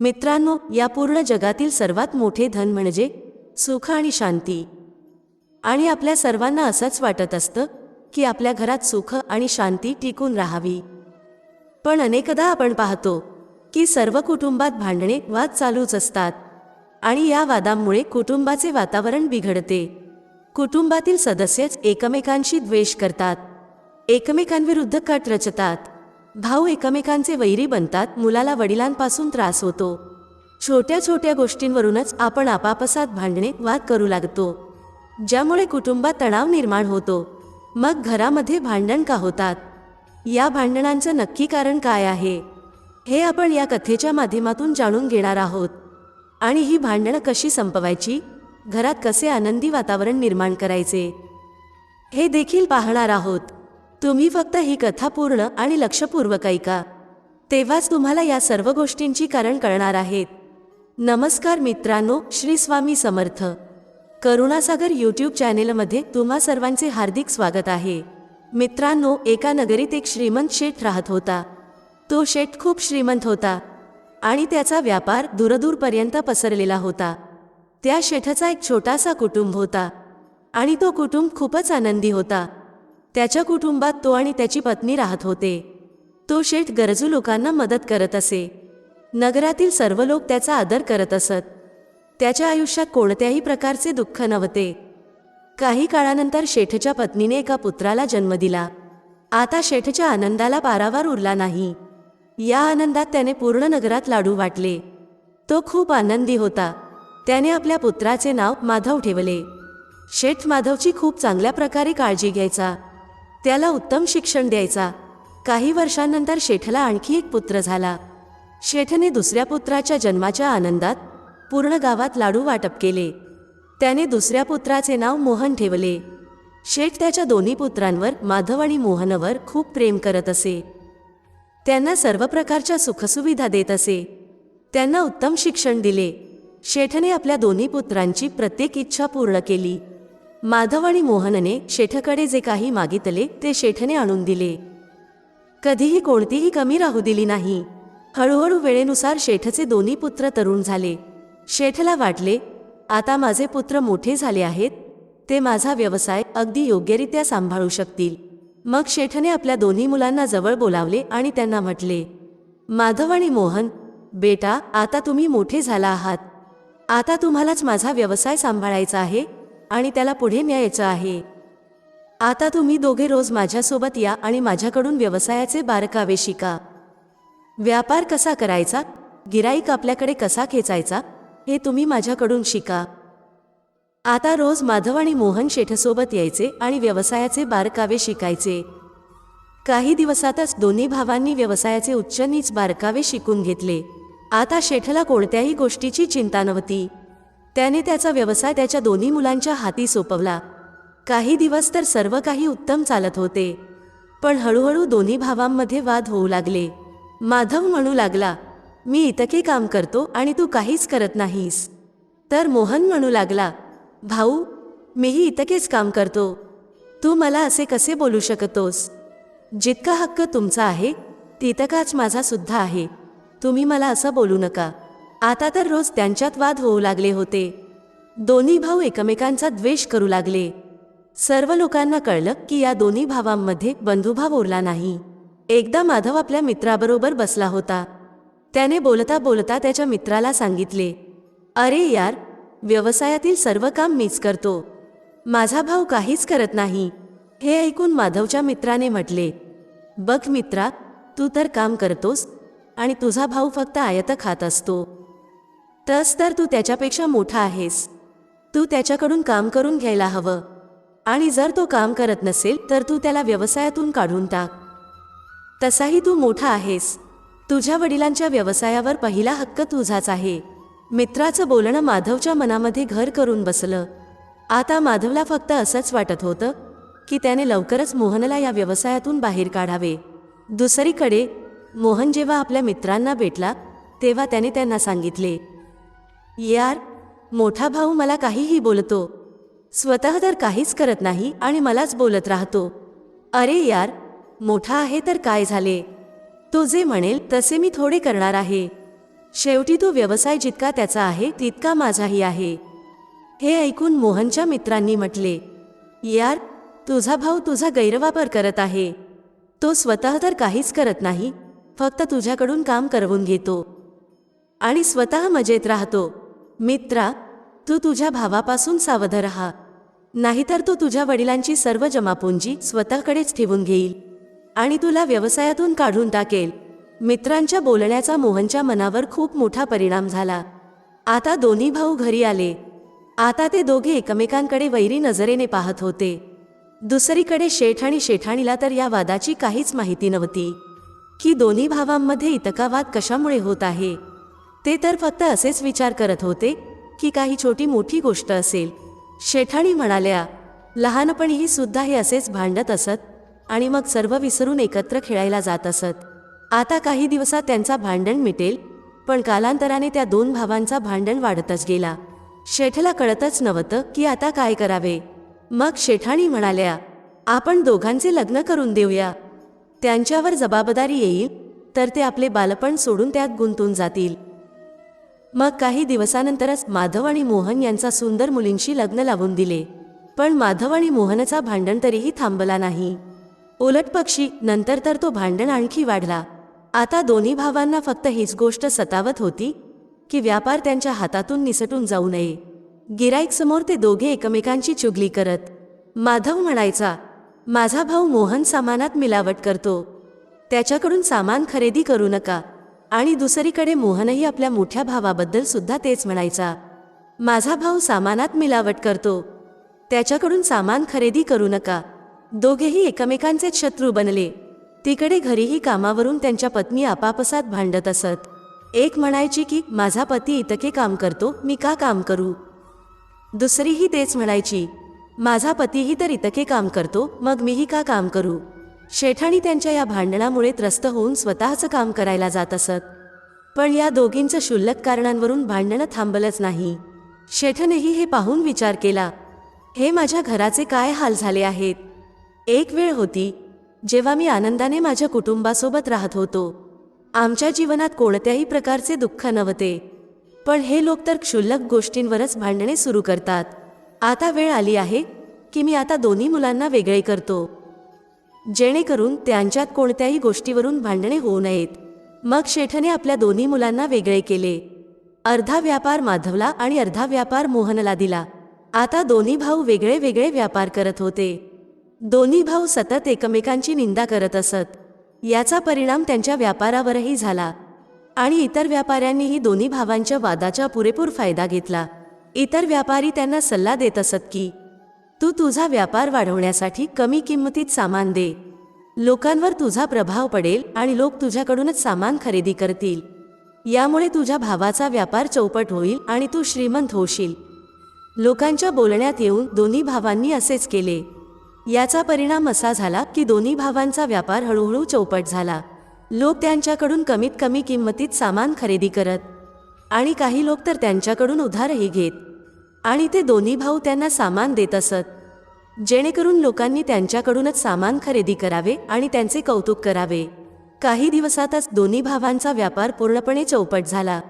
मित्रांनो या पूर्ण जगातील सर्वात मोठे धन म्हणजे सुख आणि शांती. आणि आपल्या सर्वांना असंच वाटत असतं की आपल्या घरात सुख आणि शांती टिकून राहावी. पण अनेकदा आपण पाहतो की सर्व कुटुंबात भांडणे वाद चालूच असतात आणि या वादांमुळे कुटुंबाचे वातावरण बिघडते. कुटुंबातील सदस्यच एकमेकांशी द्वेष करतात एकमेकांविरुद्ध कट रचतात भाऊ एकमेकांचे वैरी बनतात मुलाला वडिलांपासून त्रास होतो. छोट्या छोट्या गोष्टींवरूनच आपण आपापसात भांडणे वाद करू लागतो. ज्यामुळे कुटुंबात तणाव निर्माण होतो. मग घरामध्ये भांडण का होतात? या भांडणांचं नक्की कारण काय आहे? हे आपण या कथेच्या माध्यमातून जाणून घेणार आहोत. आणि ही भांडणं कशी संपवायची? घरात कसे आनंदी वातावरण निर्माण करायचे? हे देखील पाहणार आहोत. तुम्ही फक्त ही कथा पूर्ण आणि लक्षपूर्वक ऐका. तेव्हाच तुम्हाला या सर्व गोष्टींची कारण कळणार आहेत. नमस्कार मित्रांनो श्री स्वामी समर्थ. करुणासागर यूट्यूब चॅनेलमध्ये तुम्हा सर्वांचे हार्दिक स्वागत आहे. मित्रांनो एका नगरीत एक श्रीमंत शेठ राहत होता. तो शेठ खूप श्रीमंत होता आणि त्याचा व्यापार दूरदूरपर्यंत पसरलेला होता. त्या शेठाचा एक छोटासा कुटुंब होता आणि तो कुटुंब खूपच आनंदी होता. त्याच्या कुटुंबात तो आणि त्याची पत्नी राहत होते. तो शेठ गरजू लोकांना मदत करत असे. नगरातील सर्व लोक त्याचा आदर करत असत. त्याच्या आयुष्यात कोणत्याही प्रकारचे दुःख नव्हते. काही काळानंतर शेठच्या पत्नीने एका पुत्राला जन्म दिला. आता शेठच्या आनंदाला पारावार उरला नाही. या आनंदात त्याने पूर्ण नगरात लाडू वाटले. तो खूप आनंदी होता. त्याने आपल्या पुत्राचे नाव माधव ठेवले. शेठ माधवची खूप चांगल्या प्रकारे काळजी घ्यायचा. त्याला उत्तम शिक्षण द्यायचा. काही वर्षांनंतर शेठला आणखी एक पुत्र झाला. शेठने दुसऱ्या पुत्राच्या जन्माच्या आनंदात पूर्ण गावात लाडू वाटप केले. त्याने दुसऱ्या पुत्राचे नाव मोहन ठेवले. शेठ त्याच्या दोन्ही पुत्रांवर माधव आणि मोहनवर खूप प्रेम करत असे. त्यांना सर्व प्रकारच्या सुखसुविधा देत असे. त्यांना उत्तम शिक्षण दिले. शेठने आपल्या दोन्ही पुत्रांची प्रत्येक इच्छा पूर्ण केली. माधव आणि मोहनने शेठकडे जे काही मागितले ते शेठने आणून दिले. कधीही कोणतीही कमी राहू दिली नाही. हळूहळू वेळेनुसार शेठचे दोन्ही पुत्र तरुण झाले. शेठला वाटले आता माझे पुत्र मोठे झाले आहेत. ते माझा व्यवसाय अगदी योग्यरित्या सांभाळू शकतील. मग शेठने आपल्या दोन्ही मुलांना जवळ बोलावले आणि त्यांना म्हटले माधव आणि मोहन बेटा आता तुम्ही मोठे झाला आहात. आता तुम्हालाच माझा व्यवसाय सांभाळायचा आहे. आणि त्याला पुढे न्यायचं आहे. आता तुम्ही दोघे रोज माझ्यासोबत या आणि माझ्याकडून व्यवसायाचे बारकावे शिका. व्यापार कसा करायचा? गिराईक आपल्याकडे कसा खेचायचा? हे तुम्ही माझ्याकडून शिका. आता रोज माधव आणि मोहन शेठसोबत यायचे आणि व्यवसायाचे बारकावे शिकायचे. काही दिवसातच दोन्ही भावांनी व्यवसायाचे उच्च नीच बारकावे शिकून घेतले. आता शेठला कोणत्याही गोष्टीची चिंता नव्हती. त्याने त्याचा व्यवसाय त्याच्या दोन्ही मुलांच्या हाती सोपवला. काही दिवस तर सर्व काही उत्तम चालत होते. पण हळूहळू दोन्ही भावांमध्ये वाद होऊ लागले. माधव म्हणू लागला मी इतके काम करतो आणि तू काहीच करत नाहीस. तर मोहन म्हणू लागला भाऊ मीही इतकेच काम करतो. तू मला असे कसे बोलू शकतोस? जितका हक्क तुमचा आहे तितकाच माझा सुद्धा आहे. तुम्ही मला असं बोलू नका. आता तर रोज त्यांच्यात वाद होऊ लागले होते. दोन्ही भाऊ एकमेकांचा द्वेष करू लागले. सर्व लोकांना कळलं की या दोन्ही भावांमध्ये बंधुभाव उरला नाही. एकदा माधव आपल्या मित्राबरोबर बसला होता. त्याने बोलता बोलता त्याच्या मित्राला सांगितले अरे यार व्यवसायातील सर्व काम मीच करतो. माझा भाऊ काहीच करत नाही. हे ऐकून माधवच्या मित्राने म्हटले बघ मित्रा तू तर काम करतोस आणि तुझा भाऊ फक्त आयत खात असतो. तस तर तू त्याच्यापेक्षा मोठा आहेस. तू त्याच्याकडून काम करून घ्यायला हवं. आणि जर तो काम करत नसेल तर तू त्याला व्यवसायातून काढून टाक. तसाही तू मोठा आहेस. तुझ्या वडिलांच्या व्यवसायावर पहिला हक्क तुझाच आहे. मित्राचं बोलणं माधवच्या मनामध्ये घर करून बसलं. आता माधवला फक्त असंच वाटत होतं की त्याने लवकरच मोहनला या व्यवसायातून बाहेर काढावे. दुसरीकडे मोहन जेव्हा आपल्या मित्रांना भेटला तेव्हा त्याने त्यांना सांगितले यार मोठा भाऊ मला काहीही बोलतो. स्वतः तर काहीच करत नाही आणि मलाच बोलत राहतो. अरे यार मोठा आहे तर काय झाले? तो जे म्हणेल तसे मी थोडे करणार आहे. शेवटी तो व्यवसाय जितका त्याचा आहे तितका माझाही आहे. हे ऐकून मोहनच्या मित्रांनी म्हटले यार तुझा भाऊ तुझा गैरवापर करत आहे. तो स्वतः तर काहीच करत नाही फक्त तुझ्याकडून काम करवून घेतो. आणि स्वतः मजेत राहतो. मित्रा तू तुझ्या भावापासून सावध राहा. नाहीतर तो तुझ्या वडिलांची सर्व जमापुंजी स्वतःकडेच ठेवून घेईल आणि तुला व्यवसायातून काढून टाकेल. मित्रांच्या बोलण्याचा मोहनच्या मनावर खूप मोठा परिणाम झाला. आता दोन्ही भाऊ घरी आले. आता ते दोघे एकमेकांकडे वैरी नजरेने पाहत होते. दुसरीकडे शेठ आणि शेठाणीला तर या वादाची काहीच माहिती नव्हती. की दोन्ही भावांमध्ये इतका वाद कशामुळे होत आहे? ते तर फक्त असेच विचार करत होते की काही छोटी मोठी गोष्ट असेल. शेठाणी म्हणाल्या लहानपणीही सुद्धा हे असेच भांडत असत आणि मग सर्व विसरून एकत्र खेळायला जात असत. आता काही दिवसात त्यांचा भांडण मिटेल पण कालांतराने त्या दोन भावांचा भांडण वाढतच गेला. शेठला कळतच नव्हतं की आता काय करावे. मग शेठाणी म्हणाल्या आपण दोघांचे लग्न करून देऊया. त्यांच्यावर जबाबदारी येईल तर ते आपले बालपण सोडून त्यात गुंतून जातील. मग काही दिवसानंतरच माधव आणि मोहन यांचा सुंदर मुलींशी लग्न लावून दिले. पण माधव आणि मोहनचा भांडण तरीही थांबला नाही. उलट पक्षी नंतर तर तो भांडण आणखी वाढला. आता दोन्ही भावांना फक्त हीच गोष्ट सतावत होती की व्यापार त्यांच्या हातातून निसटून जाऊ नये. गिराईकसमोर ते दोघे एकमेकांची चुगली करत. माधव म्हणायचा माझा भाऊ मोहन सामानात मिलावट करतो. त्याच्याकडून सामान खरेदी करू नका. आणि दुसरीकडे मोहनही आपल्या मोठ्या भावाबद्दल सुद्धा तेच म्हणायचा. माझा भाऊ सामानात मिलावट करतो. त्याच्याकडून सामान खरेदी करू नका. दोघेही एकमेकांचेच शत्रू बनले. तिकडे घरीही कामावरून त्यांच्या पत्नी आपापसात भांडत असत. एक म्हणायची की माझा पती इतके काम करतो मी का काम करू? दुसरीही तेच म्हणायची. माझा पतीही तर इतके काम करतो मग मीही का काम करू? शेठाणी त्यांच्या या भांडणामुळे त्रस्त होऊन स्वतःचं काम करायला जात असत. पण या दोघींचं क्षुल्लक कारणांवरून भांडणं थांबलंच नाही. शेठनेही हे पाहून विचार केला हे माझ्या घराचे काय हाल झाले आहेत? एक वेळ होती जेव्हा मी आनंदाने माझ्या कुटुंबासोबत राहत होतो. आमच्या जीवनात कोणत्याही प्रकारचे दुःख नव्हते. पण हे लोक तर क्षुल्लक गोष्टींवरच भांडणे सुरू करतात. आता वेळ आली आहे की मी आता दोन्ही मुलांना वेगळे करतो. जेणेकरून त्यांच्यात कोणत्याही गोष्टीवरून भांडणे होऊ नयेत. मग शेठने आपल्या दोन्ही मुलांना वेगळे केले. अर्धा व्यापार माधवला आणि अर्धा व्यापार मोहनला दिला. आता दोन्ही भाऊ वेगळे वेगळे व्यापार करत होते. दोन्ही भाऊ सतत एकमेकांची निंदा करत असत. याचा परिणाम त्यांच्या व्यापारावरही झाला. आणि इतर व्यापाऱ्यांनीही दोन्ही भावांच्या वादाचा पुरेपूर फायदा घेतला. इतर व्यापारी त्यांना सल्ला देत असत की तू तुझा व्यापार वाढवण्यासाठी कमी किंमतीत सामान दे. लोकांवर तुझा प्रभाव पडेल आणि लोक तुझ्याकडूनच सामान खरेदी करतील. यामुळे तुझ्या भावाचा व्यापार चौपट होईल आणि तू श्रीमंत होशील. लोकांच्या बोलण्यात येऊन दोन्ही भावांनी असेच केले. याचा परिणाम असा झाला की दोन्ही भावांचा व्यापार हळूहळू चौपट झाला. लोक त्यांच्याकडून कमीत कमी किंमतीत सामान खरेदी करत. आणि काही लोक तर त्यांच्याकडून उधारही घेत. आणि ते दोन्ही भाऊ त्यांना सामान देत असत. जेणेकरून लोकांनी त्यांच्याकडूनच सामान खरेदी करावे आणि त्यांचे कौतुक करावे. काही दिवसातच दोन्ही भावांचा व्यापार पूर्णपणे चौपट झाला.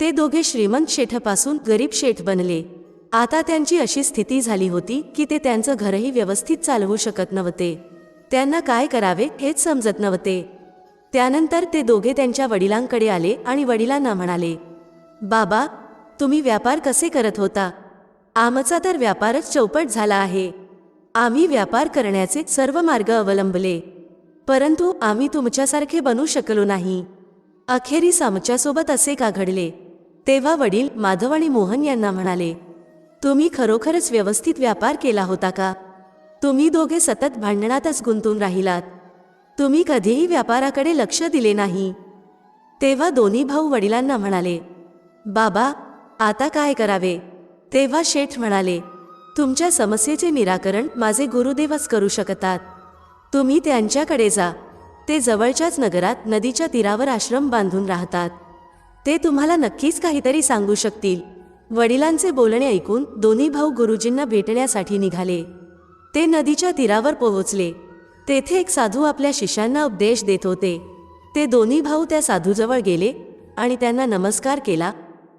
ते दोघे श्रीमंत शेठपासून गरीब शेठ बनले. आता त्यांची अशी स्थिती झाली होती की ते त्यांचं घरही व्यवस्थित चालवू शकत नव्हते. त्यांना काय करावे हेच समजत नव्हते. त्यानंतर ते दोघे त्यांच्या वडिलांकडे आले आणि वडिलांना म्हणाले बाबा तुम्ही व्यापार कसे करत होता? आमचा तर व्यापारच चौपट झाला आहे. आम्ही व्यापार करण्याचे सर्व मार्ग अवलंबले. परंतु आम्ही तुमच्यासारखे बनू शकलो नाही. अखेरीस आमच्यासोबत असे का घडले? तेव्हा वडील माधव आणि मोहन यांना म्हणाले तुम्ही खरोखरच व्यवस्थित व्यापार केला होता का? तुम्ही दोघे सतत भांडणातच गुंतून राहिलात. तुम्ही कधीही व्यापाराकडे लक्ष दिले नाही. तेव्हा दोन्ही भाऊ वडिलांना म्हणाले बाबा आता काय करावे? तेव्हा शेठ म्हणाले तुमच्या समस्येचे निराकरण माझे गुरुदेवच करू शकतात. तुम्ही त्यांच्याकडे जा. ते जवळच्याच नगरात नदीच्या तीरावर आश्रम बांधून राहतात. ते तुम्हाला नक्कीच काहीतरी सांगू शकतील. वडिलांचे बोलणे ऐकून दोन्ही भाऊ गुरुजींना भेटण्यासाठी निघाले. ते नदीच्या तीरावर पोहोचले. तेथे एक साधू आपल्या शिष्यांना उपदेश देत होते. ते दोन्ही भाऊ त्या साधूजवळ गेले आणि त्यांना नमस्कार केला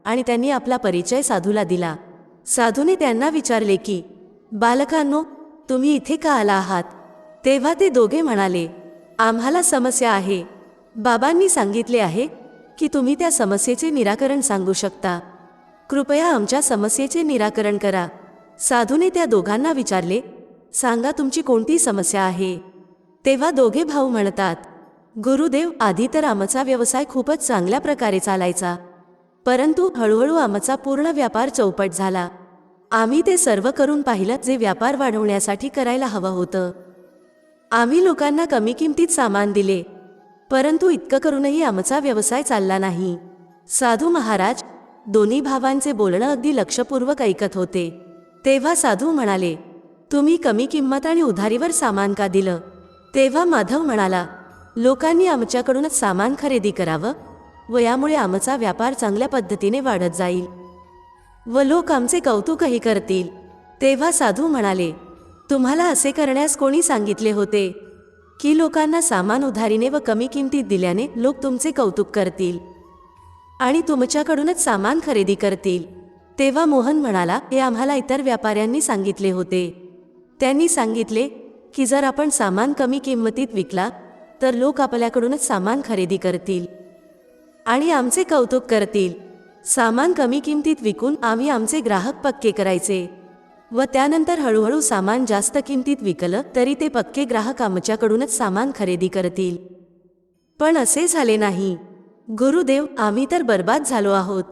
आणि त्यांनी आपला परिचय साधूला दिला. साधूने त्यांना विचारले की बालकांनो तुम्ही इथे का आला आहात? तेव्हा ते दोघे म्हणाले आम्हाला समस्या आहे. बाबांनी सांगितले आहे की तुम्ही त्या समस्येचे निराकरण सांगू शकता. कृपया आमच्या समस्येचे निराकरण करा. साधूने त्या दोघांना विचारले सांगा तुमची कोणती समस्या आहे? तेव्हा दोघे भाऊ म्हणतात गुरुदेव आधी तर आमचा व्यवसाय खूपच चांगल्या प्रकारे चालायचा. परंतु हळूहळू आमचा पूर्ण व्यापार चौपट झाला. आम्ही ते सर्व करून पाहिलं जे व्यापार वाढवण्यासाठी करायला हवं होतं. आम्ही लोकांना कमी किमतीत सामान दिले. परंतु इतकं करूनही आमचा व्यवसाय चालला नाही. साधू महाराज दोन्ही भावांचे बोलणं अगदी लक्षपूर्वक ऐकत होते. तेव्हा साधू म्हणाले तुम्ही कमी किंमत आणि उधारीवर सामान का दिलं? तेव्हा माधव म्हणाला लोकांनी आमच्याकडूनच सामान खरेदी करावं. व यामुळे आमचा व्यापार चांगल्या पद्धतीने वाढत जाईल. व लोक आमचे कौतुकही करतील. तेव्हा साधू म्हणाले तुम्हाला असे करण्यास कोणी सांगितले होते की लोकांना सामान उधारीने व कमी किमतीत दिल्याने लोक तुमचे कौतुक करतील? आणि तुमच्याकडूनच सामान खरेदी करतील? तेव्हा मोहन म्हणाला हे आम्हाला इतर व्यापाऱ्यांनी सांगितले होते. त्यांनी सांगितले की जर आपण सामान कमी किंमतीत विकला तर लोक आपल्याकडूनच सामान खरेदी करतील. आणि आमचे कौतुक करतील. सामान कमी किमतीत विकून आम्ही आमचे ग्राहक पक्के करायचे. व त्यानंतर हळूहळू सामान जास्त किमतीत विकलं तरी ते पक्के ग्राहक आमच्याकडूनच सामान खरेदी करतील. पण असे झाले नाही. गुरुदेव आम्ही तर बर्बाद झालो आहोत.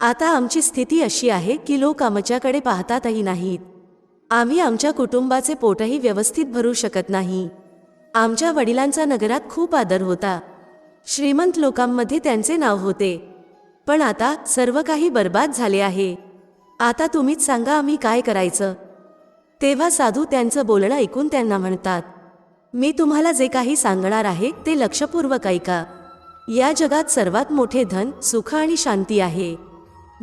आता आमची स्थिती अशी आहे की लोक आमच्याकडे पाहतातही नाहीत. आम्ही आमच्या कुटुंबाचे पोटही व्यवस्थित भरू शकत नाही. आमच्या वडिलांचा नगरात खूप आदर होता. श्रीमंत लोकांमध्ये त्यांचे नाव होते. पण आता सर्व काही बर्बाद झाले आहे. आता तुम्हीच सांगा आम्ही काय करायचं. तेव्हा साधू त्यांचं बोलणं ऐकून त्यांना म्हणतात मी तुम्हाला जे काही सांगणार आहे ते लक्षपूर्वक ऐका. या जगात सर्वात मोठे धन सुख आणि शांती आहे.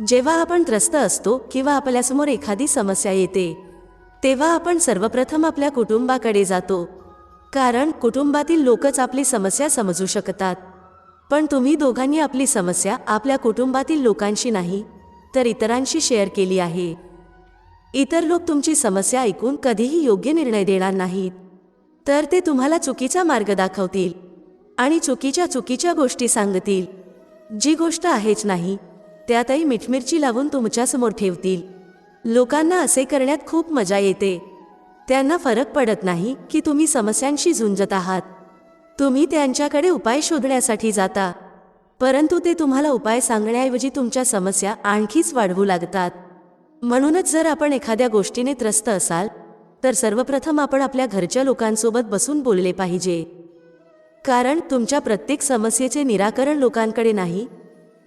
जेव्हा आपण त्रस्त असतो किंवा आपल्यासमोर एखादी समस्या येते तेव्हा आपण सर्वप्रथम आपल्या कुटुंबाकडे जातो. कारण कुटुंबातील लोकच आपली समस्या समजू शकतात. पण तुम्ही दोघांनी आपली समस्या आपल्या कुटुंबातील लोकांशी नाही तर इतरांशी शेअर केली आहे. इतर लोक तुमची समस्या ऐकून कधीही योग्य निर्णय देणार नाहीत. तर ते तुम्हाला चुकीचा मार्ग दाखवतील आणि चुकीच्या चुकीच्या गोष्टी सांगतील. जी गोष्ट आहेच नाही त्यातही मिठमिरची लावून तुमच्यासमोर ठेवतील. लोकांना असे करण्यात खूप मजा येते. त्यांना फरक पडत नाही की तुम्ही समस्यांशी झुंजत आहात. तुम्ही त्यांच्याकडे उपाय शोधण्यासाठी जाता. परंतु ते तुम्हाला उपाय सांगण्याऐवजी तुमच्या समस्या आणखीच वाढवू लागतात. म्हणूनच जर आपण एखाद्या गोष्टीने त्रस्त असाल तर सर्वप्रथम आपण आपल्या घरच्या लोकांसोबत बसून बोलले पाहिजे. कारण तुमच्या प्रत्येक समस्येचे निराकरण लोकांकडे नाही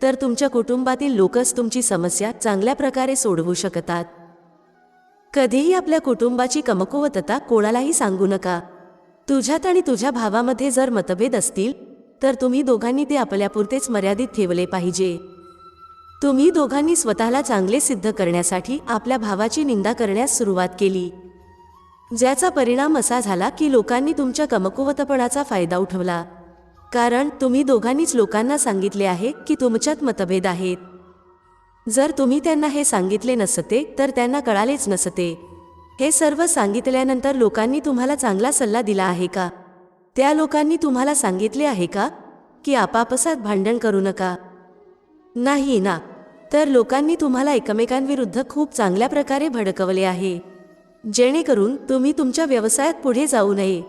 तर तुमच्या कुटुंबातील लोकच तुमची समस्या चांगल्या प्रकारे सोडवू शकतात. कधीही आपल्या कुटुंबाची कमकुवतता कोणालाही सांगू नका. तुझ्यात आणि तुझ्या भावामध्ये जर मतभेद असतील तर तुम्ही दोघांनी ते आपल्यापुरतेच मर्यादित ठेवले पाहिजे. तुम्ही दोघांनी स्वतःला चांगले सिद्ध करण्यासाठी आपल्या भावाची निंदा करण्यास सुरुवात केली. ज्याचा परिणाम असा झाला की लोकांनी तुमच्या कमकुवतपणाचा फायदा उठवला. कारण तुम्ही दोघांनीच लोकांना सांगितले आहे की तुमच्यात मतभेद आहेत. जर तुम्ही त्यांना हे सांगितले नसते तर त्यांना कळालेच नसते. हे सर्व सांगितल्यानंतर लोकांनी तुम्हाला चांगला सल्ला दिला आहे का? त्या लोकांनी तुम्हाला सांगितले आहे का? की आपापसात भांडण करू नका. नाही ना. तर लोकांनी तुम्हाला एकमेकांविरुद्ध खूप चांगल्या प्रकारे भडकवले आहे. जेणेकरून तुम्ही तुमच्या व्यवसायात पुढे जाऊ नये.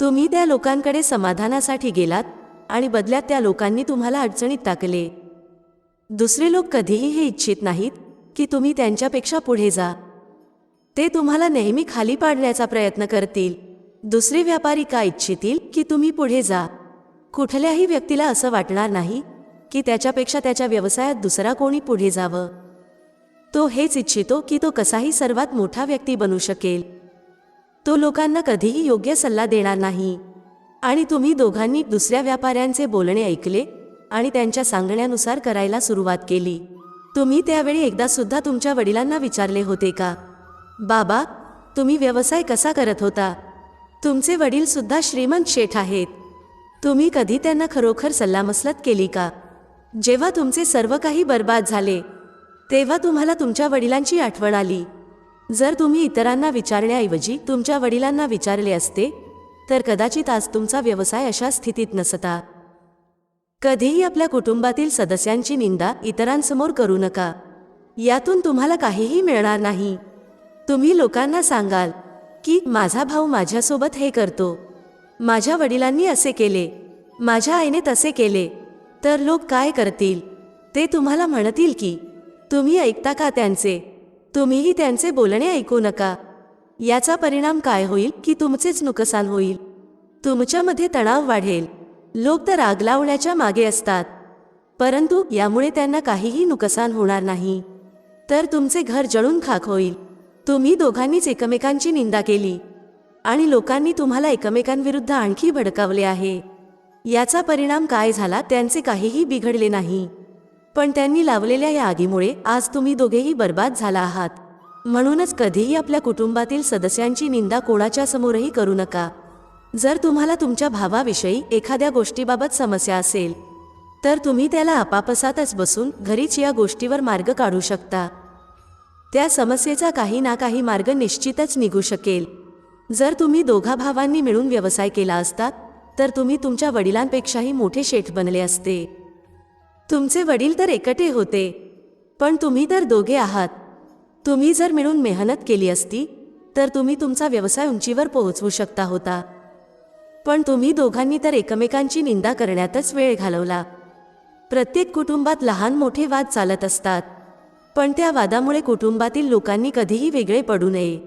तुम्ही त्या लोकांकडे समाधानासाठी गेलात आणि बदल्यात त्या लोकांनी तुम्हाला अडचणीत टाकले. दुसरे लोक कधीही हे इच्छित नाहीत की तुम्ही त्यांच्यापेक्षा पुढे जा. ते तुम्हाला नेहमी खाली पाडण्याचा प्रयत्न करतील. दुसरे व्यापारी का इच्छितील की तुम्ही पुढे जा? कुठल्याही व्यक्तीला असं वाटणार नाही की त्याच्यापेक्षा त्याच्या व्यवसायात दुसरा कोणी पुढे जावं. तो हेच इच्छितो की तो कसाही सर्वात मोठा व्यक्ती बनू शकेल. तो लोकांना कधीही योग्य सल्ला देणार नाही. आणि तुम्ही दोघांनी दुसऱ्या व्यापाऱ्यांचे बोलणे ऐकले आणि त्यांच्या सांगण्यानुसार करायला सुरुवात केली. तुम्ही त्यावेळी एकदा सुद्धा तुमच्या वडिलांना विचारले होते का? बाबा तुम्ही व्यवसाय कसा करत होता? तुमचे वडील सुद्धा श्रीमंत शेठ आहेत. तुम्ही कधी त्यांना खरोखर सल्लामसलत केली का? जेव्हा तुमचे सर्व काही बर्बाद झाले तेव्हा तुम्हाला तुमच्या वडिलांची आठवण आली. जर तुम्ही इतरांना विचारण्याऐवजी तुमच्या वडिलांना विचारले असते तर कदाचित आज तुमचा व्यवसाय अशा स्थितीत नसता. कधीही आपल्या कुटुंबातील सदस्यांची निंदा इतरांसमोर करू नका. यातून तुम्हाला काहीही मिळणार नाही. तुम्ही लोकांना सांगाल की माझा भाऊ माझ्यासोबत हे करतो. माझ्या वडिलांनी असे केले. माझ्या आईने तसे केले. तर लोक काय करतील? ते तुम्हाला म्हणतील की तुम्ही ऐकता का त्यांचे? तुम्हीही त्यांचे बोलणे ऐकू नका. याचा परिणाम काय होईल की तुमचेच नुकसान होईल? तुमच्यामध्ये तणाव वाढेल. लोक तर आग लावण्याच्या मागे असतात. परंतु यामुळे त्यांना काहीही नुकसान होणार नाही. तर तुमचे घर जळून खाक होईल. तुम्ही दोघांनीच एकमेकांची निंदा केली आणि लोकांनी तुम्हाला एकमेकांविरुद्ध आणखी भडकावले आहे. याचा परिणाम काय झाला त्यांचे काहीही बिघडले नाही. पण त्यांनी लावलेल्या या आगीमुळे आज तुम्ही दोघेही बर्बाद झाला आहात. म्हणूनच कधीही आपल्या कुटुंबातील सदस्यांची निंदा कोणाच्या समोरही करू नका. जर तुम्हाला तुमच्या भावाविषयी एखाद्या गोष्टीबाबत समस्या असेल तर तुम्ही त्याला आपापसातच बसून घरीच या गोष्टीवर मार्ग काढू शकता. त्या समस्येचा काही ना काही मार्ग निश्चितच निघू शकेल. जर तुम्ही दोघा भावांनी मिळून व्यवसाय केला असतात तर तुम्ही तुमच्या वडिलांपेक्षाही मोठे शेठ बनले असते. तुमचे वडील तर एकटे होते पण तुम्ही तर दोघे आहात. तुम्ही जर मिळून मेहनत केली असती तर तुम्ही तुमचा व्यवसाय उंचीवर पोहोचवू शकता होता. पण तुम्ही दोघांनी तर एकमेकांची निंदा करण्यातच वेळ घालवला. प्रत्येक कुटुंबात लहान मोठे वाद चालत असतात. पण त्या वादामुळे कुटुंबातील लोकांनी कधीही वेगळे पडू नये.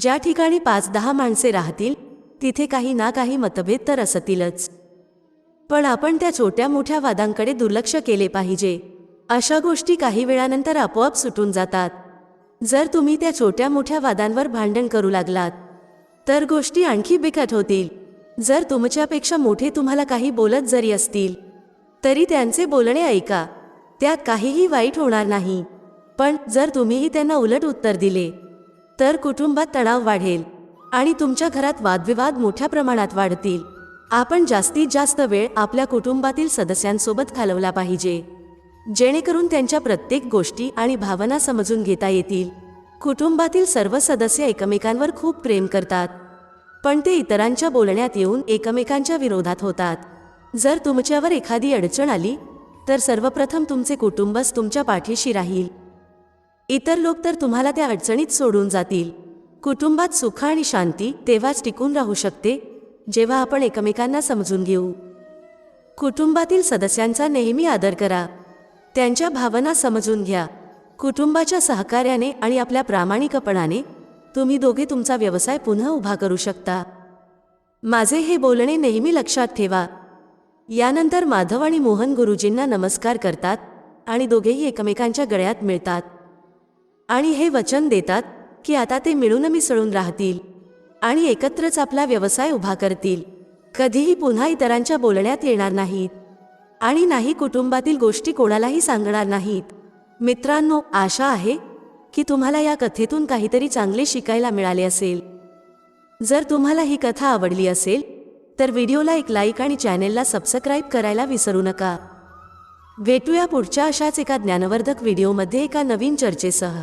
ज्या ठिकाणी पाच दहा माणसे राहतील तिथे काही ना काही मतभेद तर असतीलच. पण आपण त्या छोट्या मोठ्या वादांकडे दुर्लक्ष केले पाहिजे. अशा गोष्टी काही वेळानंतर आपोआप सुटून जातात. जर तुम्ही त्या छोट्या मोठ्या वादांवर भांडण करू लागलात तर गोष्टी आणखी बिकट होतील. जर तुमच्यापेक्षा मोठे तुम्हाला काही बोलत जरी असतील तरी त्यांचे बोलणे ऐका. त्यात काहीही वाईट होणार नाही. पण जर तुम्हीही त्यांना उलट उत्तर दिले तर कुटुंबात तणाव वाढेल आणि तुमच्या घरात वादविवाद मोठ्या प्रमाणात वाढतील. आपण जास्तीत जास्त वेळ आपल्या कुटुंबातील सदस्यांसोबत घालवला पाहिजे. जेणेकरून त्यांच्या प्रत्येक गोष्टी आणि भावना समजून घेता येतील. कुटुंबातील सर्व सदस्य एकमेकांवर खूप प्रेम करतात पण ते इतरांच्या बोलण्यात येऊन एकमेकांच्या विरोधात होतात. जर तुमच्यावर एखादी अडचण आली तर सर्वप्रथम तुमचे कुटुंबच तुमच्या पाठीशी राहील. इतर लोक तर तुम्हाला त्या अडचणीत सोडून जातील. कुटुंबात सुख आणि शांती तेव्हाच टिकून राहू शकते जेव्हा आपण एकमेकांना समजून घेऊ. कुटुंबातील सदस्यांचा नेहमी आदर करा. त्यांच्या भावना समजून घ्या. कुटुंबाच्या सहकार्याने आणि आपल्या प्रामाणिकपणाने तुम्ही दोघे तुमचा व्यवसाय पुन्हा उभा करू शकता. माझे हे बोलणे नेहमी लक्षात ठेवा. यानंतर माधव आणि मोहन गुरुजींना नमस्कार करतात आणि दोघेही एकमेकांच्या गळ्यात मिळतात. आणि हे वचन देतात की आता ते मिळून मिसळून राहतील आणि एकत्रच आपला व्यवसाय उभा करतील. कधीही पुन्हा इतरांच्या बोलण्यात येणार नाहीत. आणि नाही कुटुंबातील गोष्टी कोणालाही सांगणार नाहीत. मित्रांनो आशा आहे की तुम्हाला या कथेतून काहीतरी चांगले शिकायला मिळाले असेल. जर तुम्हाला ही कथा आवडली असेल तर व्हिडिओला एक लाईक आणि चॅनेलला सबस्क्राईब करायला विसरू नका. भेटूया पुढच्या अशाच एका ज्ञानवर्धक व्हिडिओमध्ये एका नवीन चर्चेसह.